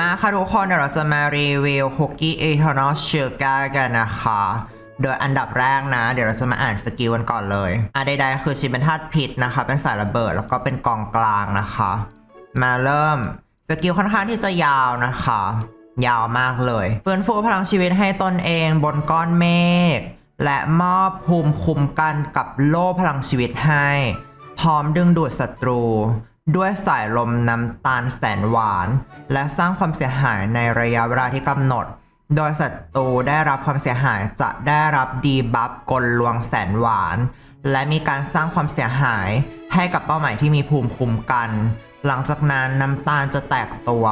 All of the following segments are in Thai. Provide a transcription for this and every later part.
มาค่ะทุกคนเดี๋ยวเราจะมารีวิวคุกกี้ Eternal Sugar กันนะคะ โดยอันดับแรกนะ เดี๋ยวเราจะมาอ่านสกิลกันก่อนเลยอะใดๆคือชิปเป็นธาตุพิษนะคะ เป็นสายระเบิดแล้วก็เป็นกองกลางนะคะ มาเริ่มสกิลค่อนข้างที่จะยาวนะคะ ยาวมากเลยฟื้นฟูพลังชีวิตให้ตนเองบนก้อนเมฆและมอบภูมิคุ้มกันกับโล่พลังชีวิตให้ พร้อมดึงดูดศัตรู ด้วยสายลมน้ำตาลแสนหวาน และสร้างความเสียหายในระยะเวลาที่กำหนด โดยศัตรูได้รับความเสียหายจะได้รับดีบัฟกลลวงแสนหวาน และมีการสร้างความเสียหายให้กับเป้าหมายที่มีภูมิคุ้มกัน หลังจากนั้นน้ำตาลจะแตกตัว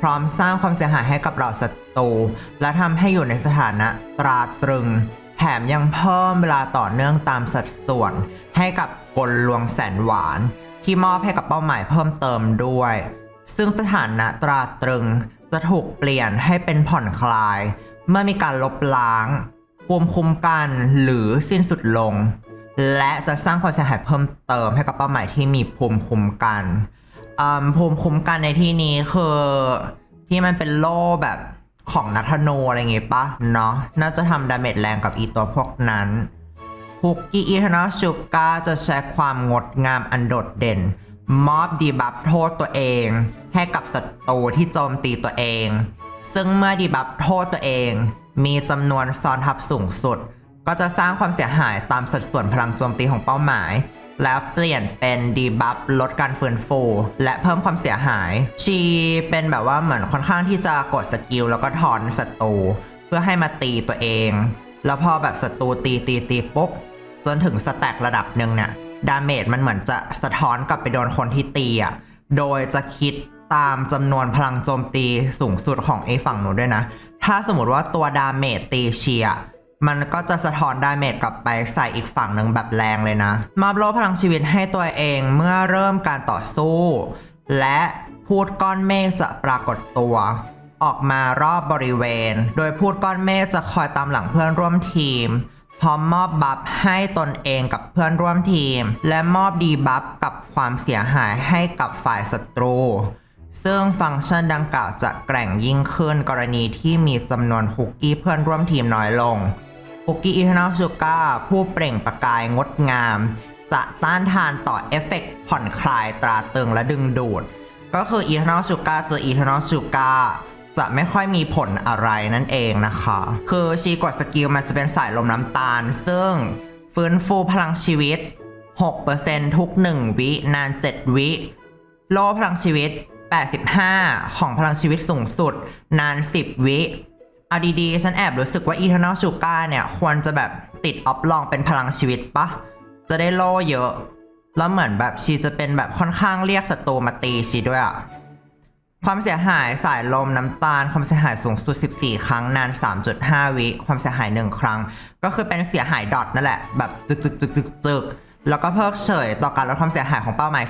พร้อมสร้างความเสียหายให้กับเหล่าศัตรูและทำให้อยู่ในสถานะตราตรึง แถมยังเพิ่มเวลาต่อเนื่องตามสัดส่วน ให้กับกลลวงแสนหวาน ที่มอบให้กับเป้าหมายเพิ่มเติมด้วย ซึ่งสถานะตราตรึงจะถูกเปลี่ยนให้เป็นผ่อนคลาย เมื่อมีการลบล้างภูมิคุ้มกันหรือสิ้นสุดลง และจะสร้างความเสียหายเพิ่มเติมให้กับเป้าหมายที่มีภูมิคุ้มกันอืมภูมิคุ้มกันในที่นี้คือที่มันเป็นโล่แบบของนักธนูอะไรอย่างงี้ปะเนาะน่าจะทำดาเมจแรงกับอีตัวพวกนั้น คุกกี้อีทนอลชูกาจะใช้ความงดงามอันโดดเด่น มอบดีบัฟโทษตัวเอง ให้กับศัตรูที่โจมตีตัวเอง ซึ่งเมื่อดีบัฟโทษตัวเอง มีจำนวนซ้อนทับสูงสุด ก็จะสร้างความเสียหายตามสัดส่วนพลังโจมตีของเป้าหมาย แล้วเปลี่ยนเป็นดีบัฟลดการฟื้นฟูและเพิ่มความเสียหาย ชีเป็นแบบว่าเหมือนค่อนข้างที่จะกดสกิลแล้วก็ถอนศัตรูเพื่อให้มาตีตัวเอง แล้วพอแบบศัตรูตีตีตีปุ๊บ จนถึงสแต็กระดับหนึ่งเนี่ยดาเมจมันเหมือนจะสะท้อนกลับไปโดนคนที่ตีอะโดยจะคิดตามจำนวนพลังโจมตีสูงสุดของไอ้ฝั่งหนูด้วยนะ ถ้าสมมติว่าตัวดาเมจตีเชียมันก็จะสะท้อนดาเมจกลับไปใส่อีกฝั่งหนึ่งแบบแรงเลยนะมอบโลพลังชีวิตให้ตัวเองเมื่อเริ่มการต่อสู้ และพูดก้อนเมฆจะปรากฏตัว ออกมารอบบริเวณ โดยพูดก้อนเมฆจะคอยตามหลังเพื่อนร่วมทีม พร้อมมอบบัฟให้ตนเองกับเพื่อนร่วมทีม และมอบดีบัฟกับความเสียหายให้กับฝ่ายศัตรู ซึ่งฟังก์ชันดังกล่าวจะแกร่งยิ่งขึ้นกรณีที่มีจำนวนคุกกี้เพื่อนร่วมทีมน้อยลงคุกกี้อีเทนอลชูกาผู้เปล่งประกายงดงาม จะต้านทานต่อเอฟเฟกต์ผ่อนคลายตราตึงและดึงดูด ก็คือ Eternal Sugar เจอ Eternal Sugar จะไม่ค่อยมีผลอะไรนั่นเองนะคะ คือชีกดสกิลมันจะเป็นสายลมน้ำตาล ซึ่งฟื้นฟูพลังชีวิต 6%ทุก 1 วินาน 7 วิ โลพลังชีวิต 85 ของพลังชีวิตสูงสุด นาน 10 วิเอาดีๆ ฉันแอบรู้สึกว่า Eternal Sugar เนี่ย ควรจะแบบติดออฟลองเป็นพลังชีวิตปะ จะได้โลเยอะ แล้วเหมือนแบบชีจะเป็นแบบค่อนข้างเรียกศัตรูมาตีชีด้วยอะ ความเสียหายสายลมน้ำตาล ความเสียหายสูงสุด 14 ครั้งนาน 3.5 วิ ความเสียหาย 1 ครั้ง ก็คือเป็นเสียหายดอทนั่นแหละ แบบจึกจึกจึกจึกจึกแล้วก็เพิกเฉยต่อการลดความเสียหายของเป้าหมาย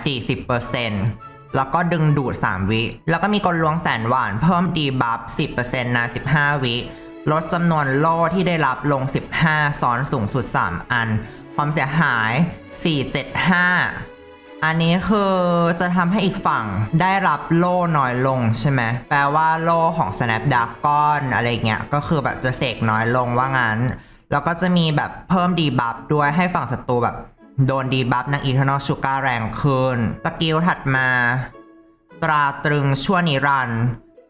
40%แล้วก็ดึงดูด 3 วิ แล้วก็มีกลลวงแสนหวานเพิ่มดีบัฟ 10%นาน 15 วิ ลดจำนวนโล่ที่ได้รับลง 15 ซ้อนสูงสุด 3 อัน ความเสียหาย 475 อันนี้คือจะทำให้อีกฝั่งได้รับโล่น้อยลงใช่ไหมแปลว่าโล่ของ Snapdragon อะไรเงี้ยก็คือแบบจะเสกน้อยลงว่างั้น แล้วก็จะมีแบบเพิ่มดีบัฟด้วยให้ฝั่งศัตรูแบบโดนดีบัฟนาง Eternal Sugar แรงขึ้นสกิลถัดมา ตราตรึงชั่วนิรันด์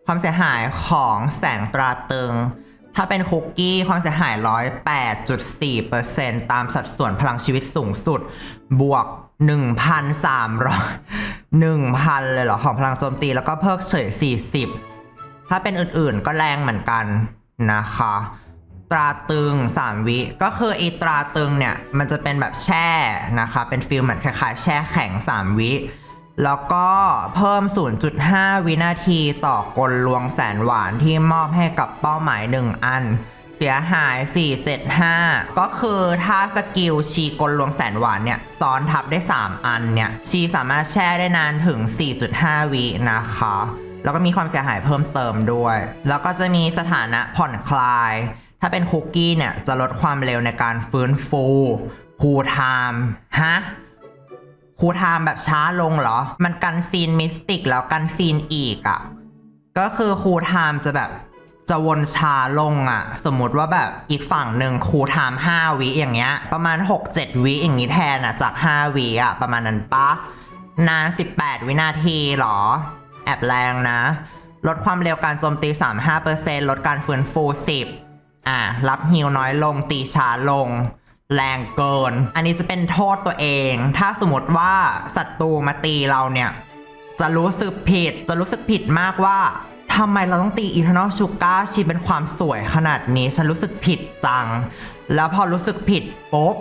ความเสียหายของแสงตราตรึง ถ้าเป็นคุกกี้ความเสียหาย 108.4%ตามสัดส่วนพลังชีวิตสูงสุด บวก 1,300 1,000เลยเหรอ ของพลังโจมตีแล้วก็เพิกเฉย40ถ้าเป็นอื่นๆก็แรงเหมือนกันนะคะ ตราตึง3วิก็คือไอตราตึงเนี่ย มันจะเป็นแบบแช่นะคะ เป็นฟิลเหมือนคล้ายๆ แช่แข็ง3วิแล้วก็เพิ่ม 0.5 วินาทีต่อกลลวงแสนหวานที่มอบให้กับเป้าหมาย 1 อัน เสียหาย 475 ก็คือถ้าสกิลชีกลลวงแสนหวานเนี่ย ซ้อนทับได้ 3 อันเนี่ย ชีสามารถแช่ได้นานถึง 4.5 วินะคะ แล้วก็มีความเสียหายเพิ่มเติมด้วย แล้วก็จะมีสถานะผ่อนคลาย ถ้าเป็นคุกกี้เนี่ย จะลดความเร็วในการฟื้นฟูคูลไทม์ฮะคูลไทม์แบบช้าลงเหรอ มันกันซีนมิสติกแล้วกันซีนอีกอะก็คือครูไทม์จะแบบ จะวนช้าลงอะสมมติว่าแบบอีกฝั่งหนึ่งครูไทม์5วิอย่างเงี้ย ประมาณ 6-7 วิอย่างนี้แทนอะจาก 5วิอะประมาณนั้นปะนาน 18 วินาทีเหรอ แอบแรงนะ ลดความเร็วการโจมตี 35%ลดการฟื้นฟู 10 อะ รับฮิวน้อยลง ตีช้าลง แรงเกิน อันนี้จะเป็นโทษตัวเอง ถ้าสมมติว่าศัตรูมาตีเราเนี่ย จะรู้สึกผิด จะรู้สึกผิดมากว่า ทำไมเราต้องตีอีเทอร์นอลชูการ์ชีเป็นความสวยขนาดนี้ ฉันรู้สึกผิดจัง แล้วพอรู้สึกผิดปุ๊บ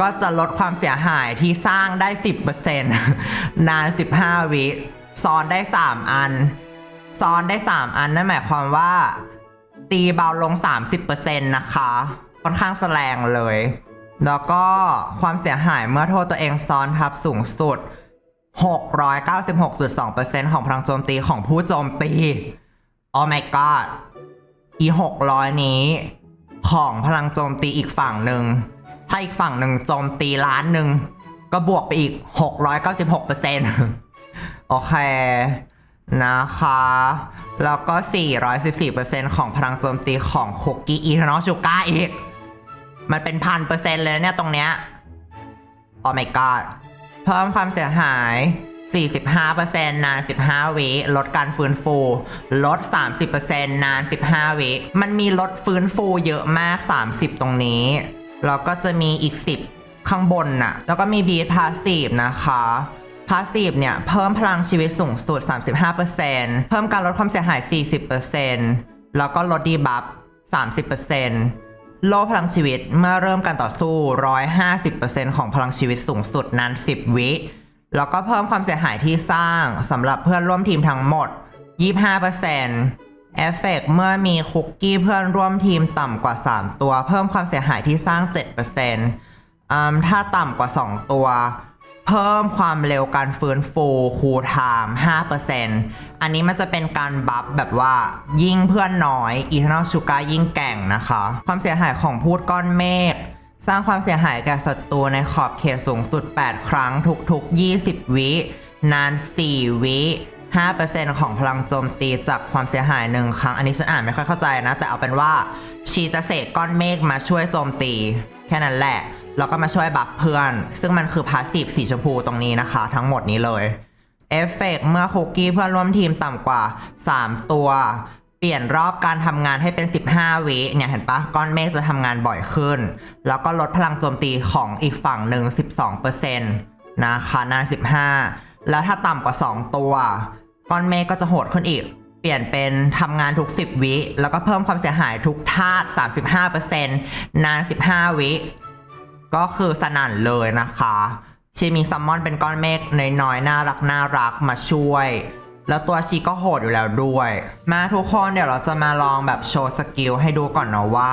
ก็จะลดความเสียหายที่สร้างได้ 10%นาน 15 วิซ้อนได้ 3 อัน ซ้อนได้ 3 อันนั่นหมายความว่า ตีเบาลง 30%นะคะ ค่อนข้างจะแรงเลย แล้วก็ความเสียหายเมื่อโทษตัวเองซ้อนทับสูงสุด 696.2%ของพลังโจมตีของผู้โจมตี Oh my god อี 600 นี้ ของพลังโจมตีอีกฝั่งหนึ่ง ถ้าอีกฝั่งหนึ่งโจมตีล้านหนึ่ง ก็บวกไปอีก 696%โอเค นะคะ แล้วก็ 414%ของพลังโจมตีของคุกกี้อีทนอลชูก้าอีก มันเป็นพันเปอร์เซ็นต์เลยเนี่ยตรงเนี้ย Oh my god เพิ่มความเสียหาย 45%นาน 15 วิ ลดการฟื้นฟู ลด 30%นาน 15 วิ มันมีลดฟื้นฟูเยอะมาก 30 ตรงนี้ แล้วก็จะมีอีก 10 ข้างบนน่ะ แล้วก็มีบีทพาสซีฟนะคะพาสซีฟเนี่ย เพิ่มพลังชีวิตสูงสุด 35%เพิ่มการลดความเสียหาย 40%แล้วก็ลดดีบัฟ 30% โลพลังชีวิตเมื่อเริ่มการต่อสู้ 150%ของพลังชีวิตสูงสุดนั้น 10 วิ แล้วก็เพิ่มความเสียหายที่สร้างสำหรับเพื่อนร่วมทีมทั้งหมด 25%เอฟเฟกต์เมื่อมีคุกกี้เพื่อนร่วมทีมต่ำกว่า 3 ตัว เพิ่มความเสียหายที่สร้าง7%อ่าถ้าต่ำกว่า 2 ตัว เพิ่มความเร็วการฟื้นฟูคูลไทม์5%อันนี้มันจะเป็นการบัฟแบบว่ายิ่งเพื่อนน้อยอีเทนอลชูการยิ่งแก่งนะคะ ความเสียหายของพูดก้อนเมฆสร้างความเสียหายแก่ศัตรูในขอบเขตสูงสุด 8 ครั้งทุกๆ 20 วิ นาน 4 วิ5%ของพลังโจมตีจากความเสียหายหนึ่งครั้ง อันนี้ฉันอ่านไม่ค่อยเข้าใจนะ แต่เอาเป็นว่า ชีจะเสกก้อนเมฆมาช่วยโจมตี แค่นั้นแหละ แล้วก็มาช่วยบัฟเพื่อน ซึ่งมันคือพาสซีฟสีชมพูตรงนี้นะคะ ทั้งหมดนี้เลยเอฟเฟกต์เมื่อคุกกี้เพื่อนร่วมทีมต่ำกว่า 3 ตัว เปลี่ยนรอบการทำงานให้เป็น 15 วิเนี่ยเห็นปะก้อนเมฆจะทำงานบ่อยขึ้น แล้วก็ลดพลังโจมตีของอีกฝั่งหนึ่ง 12%นะคะนาน15 แล้วถ้าต่ำกว่า 2 ตัว ก้อนเมฆก็จะโหดขึ้นอีก เปลี่ยนเป็นทำงานทุก 10 วิ แล้วก็เพิ่มความเสียหายทุกธาตุ35%นาน 15 วิ ก็คือสนั่นเลยนะคะชีมีซัมมอนเป็นก้อนเมฆน้อยๆน่ารักน่ารักมาช่วย แล้วตัวชีก็โหดอยู่แล้วด้วย มาทุกคนเดี๋ยวเราจะมาลองแบบโชว์สกิลให้ดูก่อนเนาะว่า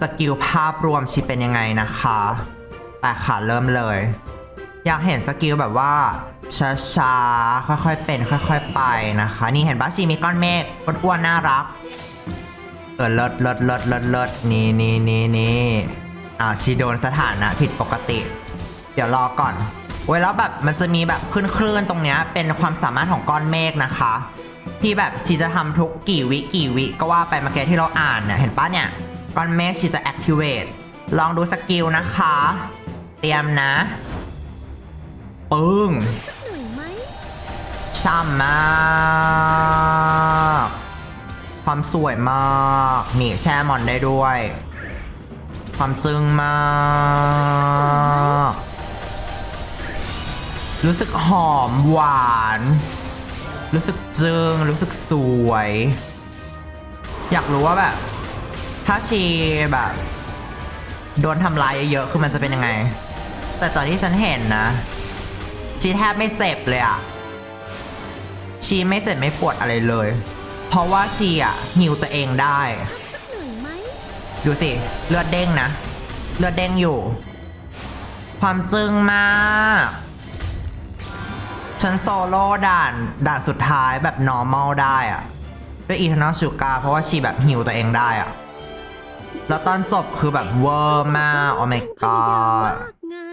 สกิลภาพรวมชีเป็นยังไงนะคะแต่ค่ะเริ่มเลย อยากเห็นสกิลแบบว่าช้าๆค่อยๆเป็นค่อย ๆ ไปนะคะ นี่เห็นปะชีมีก้อนเมฆอ้วนๆน่ารักเออเลิศเลิศเลิศเลิศเลิศนี่นี่นี่นี่ อ่าชีโดนสถานะผิดปกติ เดี๋ยวรอก่อนเว้ยแล้วแบบมันจะมีแบบคลื่นๆตรงเนี้ยเป็นความสามารถของก้อนเมฆนะคะ ที่แบบชีจะทำทุกกี่วิกี่วิก็ว่าไปเมื่อกี้ที่เราอ่านเนี่ยเห็นปะเนี่ยก้อนเมฆชีจะ activate ลองดูสกิลนะคะ เตรียมนะปึ้งช่ำมากความสวยมาก นี่แช่มอนได้ด้วย ความจึงมาก รู้สึกหอมหวาน รู้สึกจึงรู้สึกสวย อยากรู้ว่าแบบ ถ้าชีแบบ โดนทำลายเยอะๆคือมันจะเป็นยังไง แต่จากที่ฉันเห็นนะ ชีแทบไม่เจ็บเลยอะชีไม่เจ็บไม่ปวดอะไรเลย เพราะว่าชีอะฮิวตัวเองได้ ดูสิ เลือดเด้งนะ เลือดเด้งอยู่ ความจึงมากฉันโซโล่ด่านด่านสุดท้ายแบบ normal ได้อะด้วย eternal sugar เพราะว่าชีแบบฮิวตัวเองได้อะแล้วตอนจบคือแบบเวอร์มาก oh my พยายาม god มา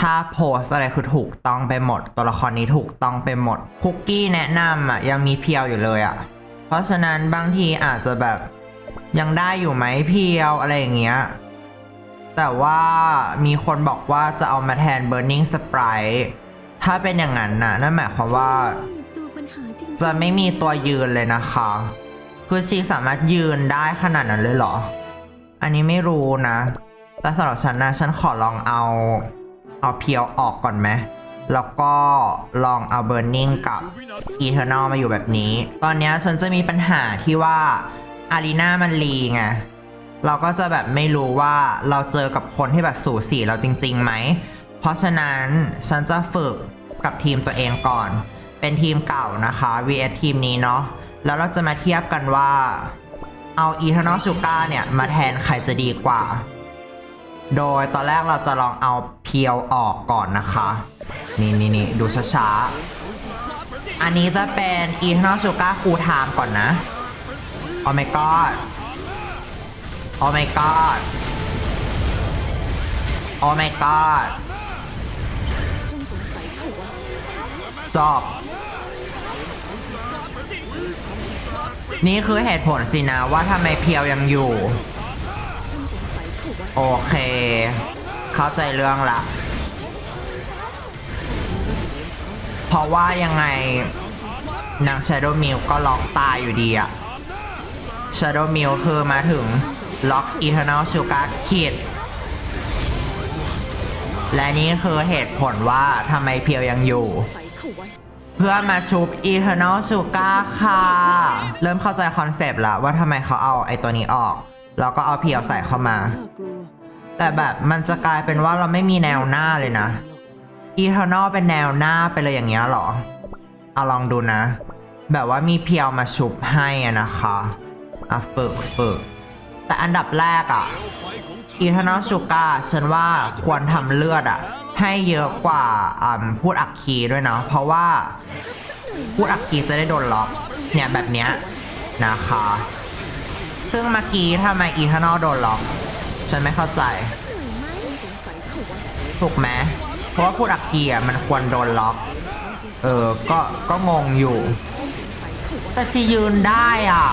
ถ้าโพสอะไรคือถูกต้องไปหมด ตัวละครนี้ถูกต้องไปหมด คุกกี้แนะนำอะยังมีเพียวอยู่เลยอะ เพราะฉะนั้นบางทีอาจจะแบบ ยังได้อยู่ไหมเพียวอะไรอย่างเงี้ย แต่ว่ามีคนบอกว่าจะเอามาแทน Burning Sprite ถ้าเป็นอย่างนั้นนะนั่นหมายความว่า ตัวปัญหาจริงๆ จะไม่มีตัวยืนเลยนะคะ คือชีสามารถยืนได้ขนาดนั้นเลยเหรอ อันนี้ไม่รู้นะ แต่สำหรับฉันนะ ฉันขอลองเอา เอาเพียวออกก่อนไหม แล้วก็ลองเอาเบ r ร์นิ g กับ Eternal มาอยู่แบบนี้ ตอนเนี้ยฉันจะมีปัญหาที่ว่า อารีนามันลีไงเราก็จะแบบไม่รู้ว่าเราเจอกับคนที่แบบสูสีเราจริงๆไหม เพราะฉะนั้นฉันจะฝึกกับทีมตัวเองก่อน เป็นทีมเก่านะคะ vs ทีมนี้เนาะแล้วเราจะมาเทียบกันว่า เอา Eternal s u g a เนี่ย มาแทนใครจะดีกว่า โดยตอนแรกเราจะลองเอาเพียวออกก่อนนะคะ นี่นี่นี่ดูช้าๆ อันนี้จะเป็น Eternal s u g a Cool Time ก่อนนะ Oh my god Oh my god Oh my god จบนี่คือเหตุผลสินะว่าทำไมเพียวยังอยู่ โอเค เข้าใจเรื่องละ เพราะว่ายังไงนาง Shadow m i l ก็ล็อกตายอยู่ดีอะ Shadow m i l คือมาถึงล็อก Eternal Sugar Kid และนี่คือเหตุผลว่าทำไมเพียวยังอยู่ เพื่อมาชุบ Eternal Sugar ค่ะ เริ่มเข้าใจคอนเซปต์แล้วว่าทำไมเขาเอาไอ้ตัวนี้ออก แล้วก็เอาเพียวใส่เข้ามา แต่แบบมันจะกลายเป็นว่าเราไม่มีแนวหน้าเลยนะ Eternal เป็นแนวหน้าไปเลยอย่างเงี้ยหรอเอาลองดูนะ แบบว่ามีเพียวมาชุบให้อะนะคะ อะฝึกฝึกแต่อันดับแรกอะ Eternal Sugar ฉันว่าควรทำเลือดอะให้เยอะกว่าพูดอักคีด้วยเนาะเพราะว่า พูดอักคีจะได้โดนล็อก เนี่ยแบบเนี้ยนะคะ ซึ่งเมื่อกี้ทำไม Eternal โดนล็อก ฉันไม่เข้าใจถูกไหมเพราะว่าพูดอักคีอะมันควรโดนล็อก เออ ก็ก็งงอยู่ แต่ชียืนได้อะ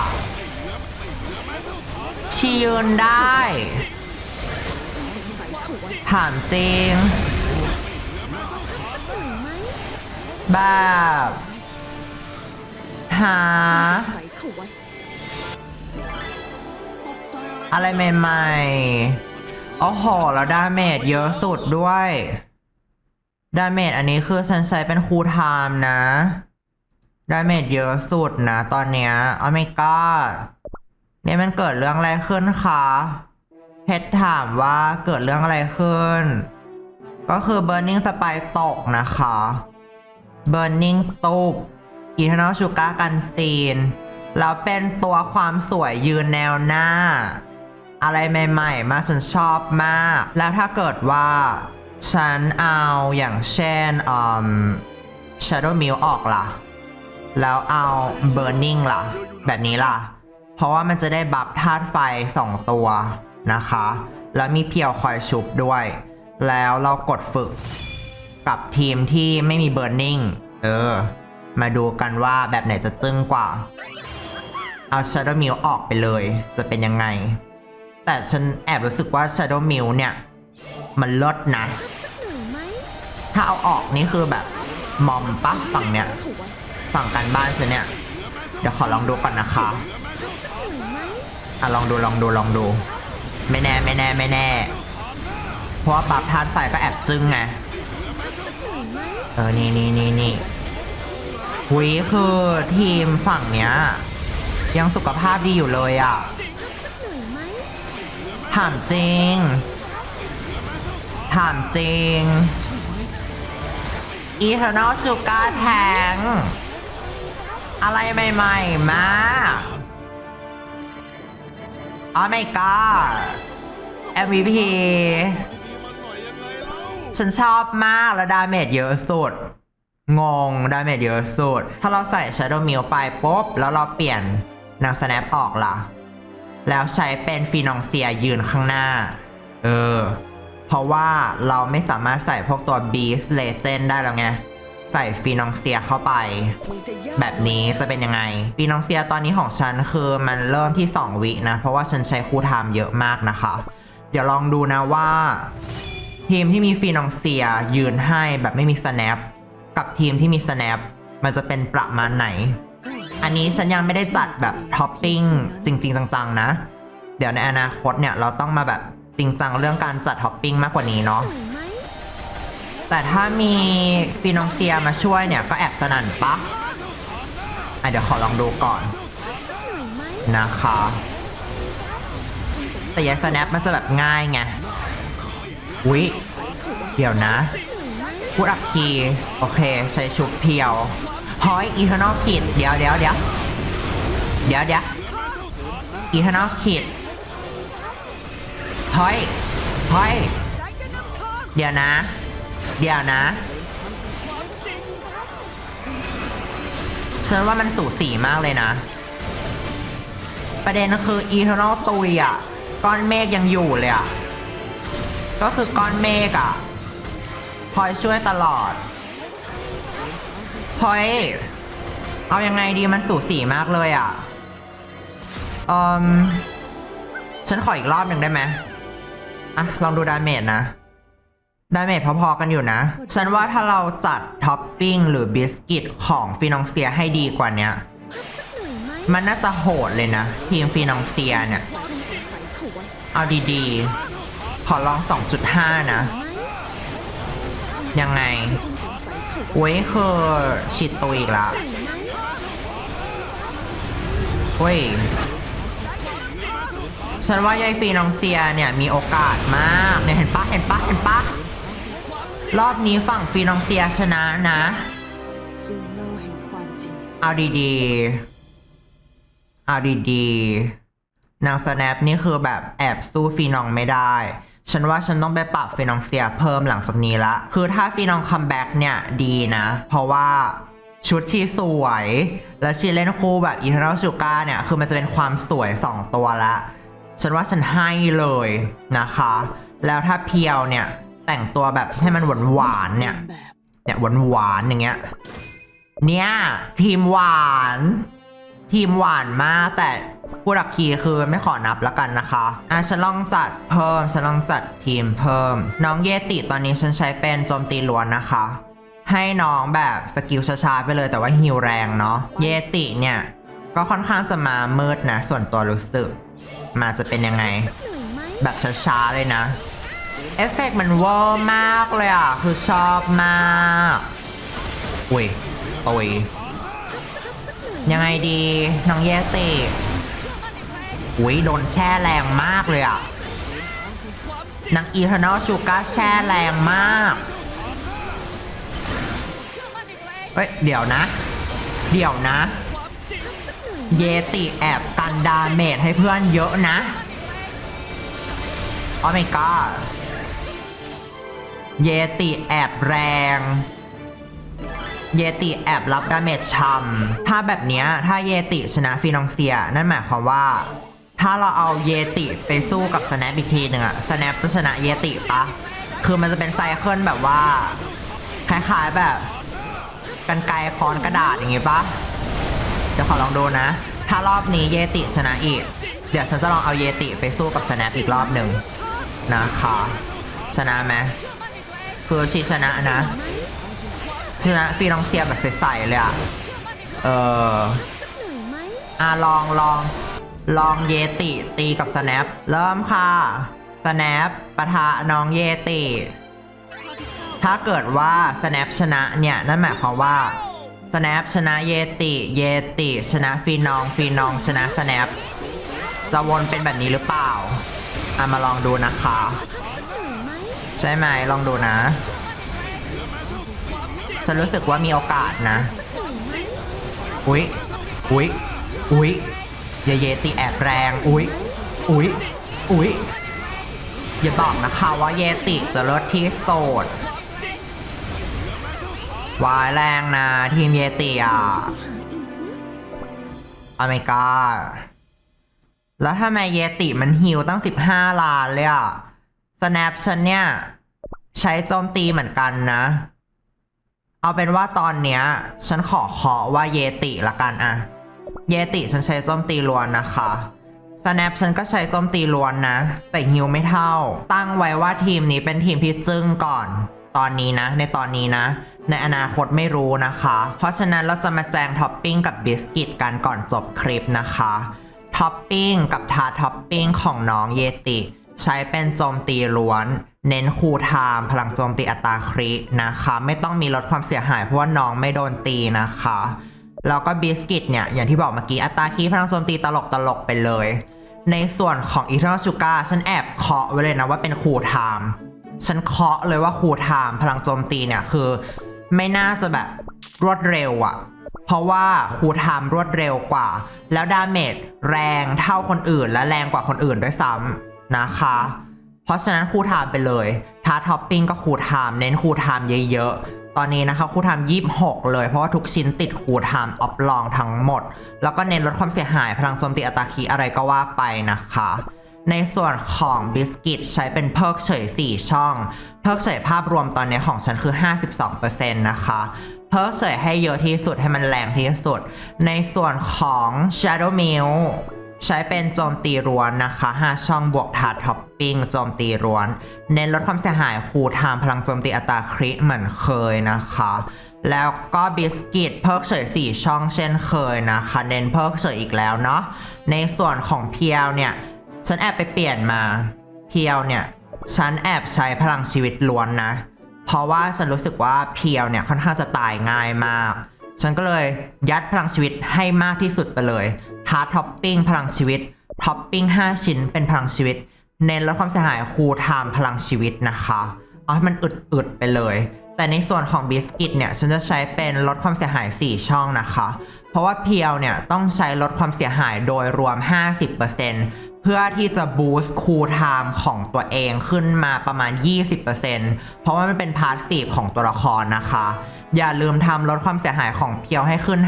ชียืนได้ ถามจริง แบบ หา อะไรใหม่ๆโอ้โหแล้วดาเมจเยอะสุดด้วย ดาเมจอันนี้คือฉันใช้เป็นคูไทม์นะ ดาเมจเยอะสุดนะตอนเนี้ยโอ้ไม่ก็เนี่มันเกิดเรื่องอะไรขึ้นคะเพชรถามว่าเกิดเรื่องอะไรขึ้น ก็คือ Burning s p i ตกนะคะ Burning ตุบ Eternal Sugar กันซีนแล้วเป็นตัวความสวยยืนแนวหน้า อะไรใหม่ๆ มาฉันชอบมาก แล้วถ้าเกิดว่า ฉันเอาอย่างเช่นอืม Shadow m i l ออกล่ะ แล้วเอา Burning ล่ะ แบบนี้ล่ะ เพราะว่ามันจะได้บัฟธาตุไฟ 2 ตัวนะคะ แล้วมีเพียวคอยชุบด้วย แล้วเรากดฝึกกับทีมที่ไม่มี Burning เออ มาดูกันว่าแบบไหนจะจึ้งกว่า เอา Shadow m i l ออกไปเลย จะเป็นยังไง แต่ฉันแอบรู้สึกว่า Shadow m i l เนี่ย มันลดนะ ถ้าเอาออกนี่คือแบบมอมปะฝั่งเนี้ย ฝั่งการบ้านฉันเนี่ย เดี๋ยวขอลองดูก่อนนะคะ อะลองดูลองดูลองดู ไม่แน่ไม่แน่ไม่แน่ เพราะว่าบัฟทานไฟก็แอบจึ้งไงเออนี่นี่นี่นี่หุยคือทีมฝั่งเนี้ย ยังสุขภาพดีอยู่เลยอะถามจริงถามจริง Eternal Sugar Tank อะไรใหม่ ๆ มา อ๋อ my god MVP ฉันชอบมากแล้วดาเมจเยอะสุด งงดาเมจเยอะสุด ถ้าเราใส่ Shadow m i l ไปปุ๊บ แล้วเราเปลี่ยนนาง Snap ออกล่ะ แล้วใช้เป็นฟีนองเซียยืนข้างหน้า เออ เพราะว่าเราไม่สามารถใส่พวกตัว Beast Legend ได้แล้วไง ใส่ฟีนองเซียเข้าไป แบบนี้จะเป็นยังไง ฟีนองเซียตอนนี้ของฉันคือมันเริ่มที่ 2 วินะ เพราะว่าฉันใช้คูลไทม์เยอะมากนะคะ เดี๋ยวลองดูนะว่า ทีมที่มีฟีนองเซียยืนให้แบบไม่มีสแนปกับทีมที่มีสแนปมันจะเป็นประมาณไหน อันนี้ฉันยังไม่ได้จัดแบบท็อปปิ้งจริง ๆ จังๆนะ เดี๋ยวในอนาคตเนี่ยเราต้องมาแบบจริงจังเรื่องการจัดท็อปปิ้งมากกว่านี้เนาะ แต่ถ้ามีฟีนองเซียมาช่วยเนี่ย ก็แอบสนั่นปะอะเดี๋ยวขอลองดูก่อนสักหน่อยไหมหน่อยไหมพูดอักคี โอเค ใช้ชุบเพียวพอยอีเทอร์นอลคิดเดี๋ยวเดี๋ยวเดี๋ยวเดี๋ยวเดี๋ยวอีเทอร์นอลคิดพอยพอยเดี๋ยวนะ เดี๋ยวนะฉันว่ามันสูสีมากเลยนะ ประเด็นก็คืออีเทอร์นอลตุยอะ ก้อนเมฆยังอยู่เลยอะ ก็คือก้อนเมฆอะพลอยช่วยตลอดพลอยเอายังไงดีมันสูสีมากเลยอะอืมฉันขออีกรอบหนึ่งได้ไหมอะ ลองดูดาเมจนะ ดาเมจพอๆกันอยู่นะ ฉันว่าถ้าเราจัดท็อปปิ้งหรือบิสกิตของฟีนองเซียให้ดีกว่าเนี้ย มันน่าจะโหดเลยนะ ทีมฟีนองเซียเนี่ย เอาดีๆ ขอลอง 2.5 นะ ยังไงอุ้ยคือชิดตัวอีกละเฮ้ยฉันว่ายายฟีนองเซียเนี่ยมีโอกาสมากเนี่ยเห็นปะเห็นปะเห็นปะ รอบนี้ฝั่งฟีนองเซียชนะนะเงาแห่งความจริง เอาดีๆ เอาดีๆ นางสแนปนี่คือแบบแอบสู้ฟีนองไม่ได้ ฉันว่าฉันต้องไปปรับฟีนองเซียเพิ่มหลังจากนี้ละ คือถ้าฟีนองคัมแบ็กเนี่ยดีนะ เพราะว่าชุดชีสวย แล้วชีเล่นคู่แบบอีเทอร์น l ชูกาเนี่ย คือมันจะเป็นความสวย 2 ตัวละ ฉันว่าฉันให้เลยนะคะ แล้วถ้าเพียวเนี่ย แต่งตัวแบบให้มันหวานหวานเนี่ย เนี่ยหวานหวานอย่างเงี้ย เนี่ยทีมหวาน ทีมหวานมากแต่ผู้ดักคีคือไม่ขอนับแล้วกันนะคะ อะฉันลองจัดเพิ่มฉันลองจัดทีมเพิ่ม น้องเยติตอนนี้ฉันใช้เป็นโจมตีล้วนนะคะ ให้น้องแบบสกิลช้าๆไปเลยแต่ว่าฮิวแรงเนาะ เยติเนี่ย ก็ค่อนข้างจะมามืดนะ ส่วนตัวรู้สึก มาจะเป็นยังไง แบบช้าๆเลยนะ เอฟเฟกต์มันเวอร์มากเลยอะ คือชอบมากอุ้ยตุยยังไงดีน้องเยติอุ้ยโดนแช่แรงมากเลยอะนางอีเทอร์นอลชูการแช่แรงมากเฮ้ยเดี๋ยวนะ เดี๋ยวนะ เยติแอบกันดาเมจให้เพื่อนเยอะนะ โอ้ my god เยติแอบแรง เยติแอบรับดาเมจช้ำถ้าแบบเนี้ยถ้าเยติชนะฟีนองเซีย นั่นหมายความว่า ถ้าเราเอาเยติไปสู้กับสแนปอีกทีหนึ่งอะสแนปจะชนะเยติปะคือมันจะเป็นไซเคิลแบบว่า คล้ายๆแบบกันไกรค้อนกระดาษอย่างงี้ปะเดี๋ยวขอลองดูนะ ถ้ารอบนี้เยติชนะอีก เดี๋ยวฉันจะลองเอาเยติไปสู้กับสแนปอีกรอบหนึ่งนะคะชนะไหม คือชีชนะนะชนะฟีลองเซียแบบใสๆเลยอะเออหน่อยไหมอะลองลองลองเยติตีกับสแนปเริ่มค่ะสแนปปะทะน้องเยติ ถ้าเกิดว่าสแนปชนะเนี่ย นั่นหมายความว่าสแนปชนะเยติเยติชนะฟีนองฟีนองชนะสแนปจะวนเป็นแบบนี้หรือเปล่าอะมาลองดูนะคะ ใช่ไหมลองดูนะจะรู้สึกว่ามีโอกาสนะหน่อยไหมอุ๊ย อุ๊ย อุ๊ยเยเยติแอบแรง อุ๊ย อุ๊ย อุ๊ย อย่าบอกนะคะว่าเยติจะเลิศที่โสดวายแรงนะ ทีมเยติอะอเมริกาแล้วทำไมเยติมันฮิวตั้ง 15 ล้านเลยอะ สแนปฉันเนี่ย ใช้โจมตีเหมือนกันนะ เอาเป็นว่าตอนเนี้ย ฉันขอเคาะว่าเยติละกันอะเยติฉันใช้โจมตีล้วนนะคะ snap ฉันก็ใช้โจมตีล้วนนะ แต่ฮิวไม่เท่า ตั้งไว้ว่าทีมนี้เป็นทีมที่จึ้งก่อน ตอนนี้นะ ในตอนนี้นะ ในอนาคตไม่รู้นะคะ เพราะฉะนั้นเราจะมาแจงท็อปปิ้งกับบิสกิตกันก่อนจบคลิปนะคะท็อปปิ้งกับทาท็อปปิ้งของน้องเยติ ใช้เป็นโจมตีล้วน เน้นคูลไทม์พลังโจมตีอัตราครินะคะ ไม่ต้องมีลดความเสียหายเพราะว่าน้องไม่โดนตีนะคะแล้วก็บิสกิตเนี่ย อย่างที่บอกเมื่อกี้อัตราคีพลังโจมตีตลกตลกไปเลย ในส่วนของอีเทอร์ชูกาฉันแอบเคาะไว้เลยนะว่าเป็นคูลไทม์ฉันเคาะเลยว่าคูลไทม์พลังโจมตีเนี่ยคือ ไม่น่าจะแบบรวดเร็วอะเพราะว่าคูลไทม์รวดเร็วกว่า แล้วดาเมจแรงเท่าคนอื่นและแรงกว่าคนอื่นด้วยซ้ำ นะคะ เพราะฉะนั้นคูลไทม์ไปเลยท้าท็อปปิ้งก็คูลไทม์เน้นคูลไทม์เยอะๆ ตอนนี้นะคะคูลไทม์ยี่หกเลย เพราะว่าทุกชิ้นติดคูลไทม์ออฟลองทั้งหมด แล้วก็เน้นลดความเสียหายพลังโจมตีอัตราคีอะไรก็ว่าไปนะคะในส่วนของบิสกิตใช้เป็นเพิกเฉย 4 ช่อง เพิกเฉยภาพรวมตอนนี้ของฉันคือ 52%นะคะ เพิกเฉยให้เยอะที่สุดให้มันแรงที่สุด ในส่วนของ Shadow m i l ใช้เป็นโจมตีร้วนนะคะ 5 ช่องบวกถาดท็อปปิ้งโจมตีร้วน เน้นลดความเสียหายคูทม์พลังโจมตีอัตราคริเหมือนเคยนะคะ แล้วก็บิสกิตเพิกเฉย4ช่องเช่นเคยนะคะ เน้นเพิกเฉยอีกแล้วเนาะ ในส่วนของเพียวเนี่ย ฉันแอบไปเปลี่ยนมา เพียวเนี่ย ฉันแอบใช้พลังชีวิตล้วนนะ เพราะว่าฉันรู้สึกว่าเพียวเนี่ยค่อนข้างจะตายง่ายมาก ฉันก็เลยยัดพลังชีวิตให้มากที่สุดไปเลย ทาร์ท็อปปิ้งพลังชีวิตท็อปปิ้ง5 ชิ้นเป็นพลังชีวิต เน้นลดความเสียหายคูลไทม์พลังชีวิตนะคะเอาให้มันอึดๆไปเลย แต่ในส่วนของบิสกิตเนี่ยฉันจะใช้เป็นลดความเสียหาย 4 ช่องนะคะ เพราะว่าเพียวเนี่ยต้องใช้ลดความเสียหายโดยรวม 50%เพื่อที่จะบูสต์คูลไทม์ของตัวเองขึ้นมาประมาณ 20%เพราะว่ามันเป็นพาสซีฟของตัวละครนะคะ อย่าลืมทำลดความเสียหายของเพียวให้ขึ้น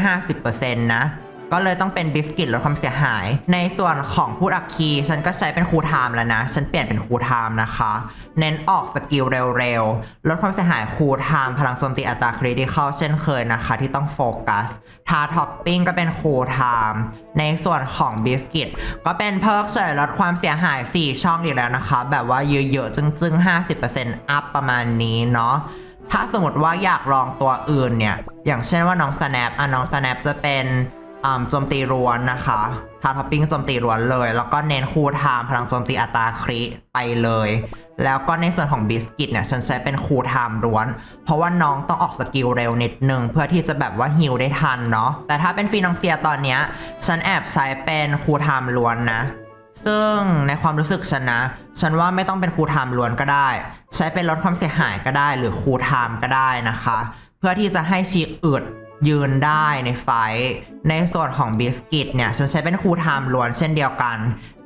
50%นะ ก็เลยต้องเป็นบิสกิตลดความเสียหาย ในส่วนของพูดอักคีฉันก็ใช้เป็นครูไทม์แล้วนะ ฉันเปลี่ยนเป็นครูไทม์นะคะ เน้นออกสกิลเร็วๆ ลดความเสียหายครูไทม์พลังโจมตีอัตราคริติคอลเช่นเคยนะคะ ที่ต้องโฟกัสทาท็อปปิ้งก็เป็นครูไทม์ในส่วนของบิสกิตก็เป็นเพิร์กเฉยลดความเสียหาย 4 ช่องอีกแล้วนะคะ แบบว่าเยอะๆจึงๆ 50%อัพประมาณนี้เนาะถ้าสมมติว่าอยากลองตัวอื่นเนี่ย อย่างเช่นว่าน้อง snap อะน้อง snap จะเป็น อ่าโจมตีร้วนนะคะทาท็อปปิ้งโจมตีร้วนเลย แล้วก็เน้นคูลไทม์พลังโจมตีอัตราคริไปเลย แล้วก็ในส่วนของบิสกิตเนี่ยฉันใช้เป็นคูลไทม์ร้วน เพราะว่าน้องต้องออกสกิลเร็วนิดนึง เพื่อที่จะแบบว่าฮิลได้ทันเนาะแต่ถ้าเป็นฟีนองเซียตอนเนี้ยฉันแอบใช้เป็นคูลไทม์ล้วนนะซึ่งในความรู้สึกฉันนะ ฉันว่าไม่ต้องเป็นครูไทม์ล้วนก็ได้ ใช้เป็นลดความเสียหายก็ได้ หรือครูไทม์ก็ได้นะคะ เพื่อที่จะให้ชีอึด ยืนได้ในไฟ ในส่วนของบิสกิตเนี่ย ฉันใช้เป็นครูไทม์ล้วนเช่นเดียวกัน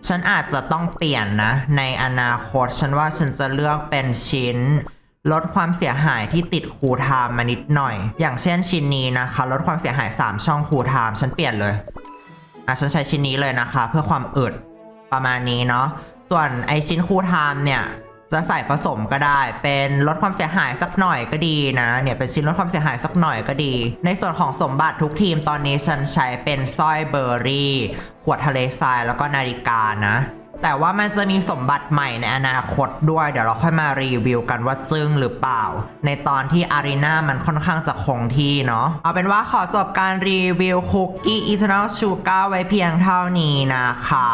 ฉันอาจจะต้องเปลี่ยนนะ ในอนาคตฉันว่าฉันจะเลือกเป็นชิ้น ลดความเสียหายที่ติดคูลไทม์มานิดหน่อย อย่างเช่นชิ้นนี้นะคะ ลดความเสียหาย 3 ช่องคูลไทม์ฉันเปลี่ยนเลยอะฉันใช้ชิ้นนี้เลยนะคะ เพื่อความอึดประมาณนี้เนาะส่วนไอชิ้นคูลไทม์เนี่ย จะใส่ผสมก็ได้ เป็นลดความเสียหายสักหน่อยก็ดีนะ เนี่ยเป็นชิ้นลดความเสียหายสักหน่อยก็ดี ในส่วนของสมบัติทุกทีมตอนนี้ฉันใช้เป็นสร้อยเบอร์รี่ ขวดทะเลทรายแล้วก็นาฬิกานะ แต่ว่ามันจะมีสมบัติใหม่ในอนาคตด้วย เดี๋ยวเราค่อยมารีวิวกันว่าจึ้งหรือเปล่า ในตอนที่อารีนามันค่อนข้างจะคงที่เนาะเอาเป็นว่าขอจบการรีวิวคุกกี้อีเทอร์น l ชูการ์ไว้เพียงเท่านี้นะคะ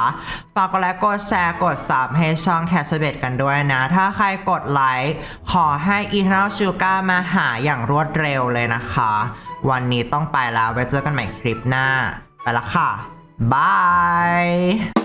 ฝากกดไลค์กดแชร์กดซับให้ช่องแคสเบตกันด้วยนะ ถ้าใครกดไลค์ขอให้อีเทอร์น l ชูการ์มาหาอย่างรวดเร็วเลยนะคะ วันนี้ต้องไปแล้วไว้เจอกันใหม่คลิปหน้า ไปละค่ะบาย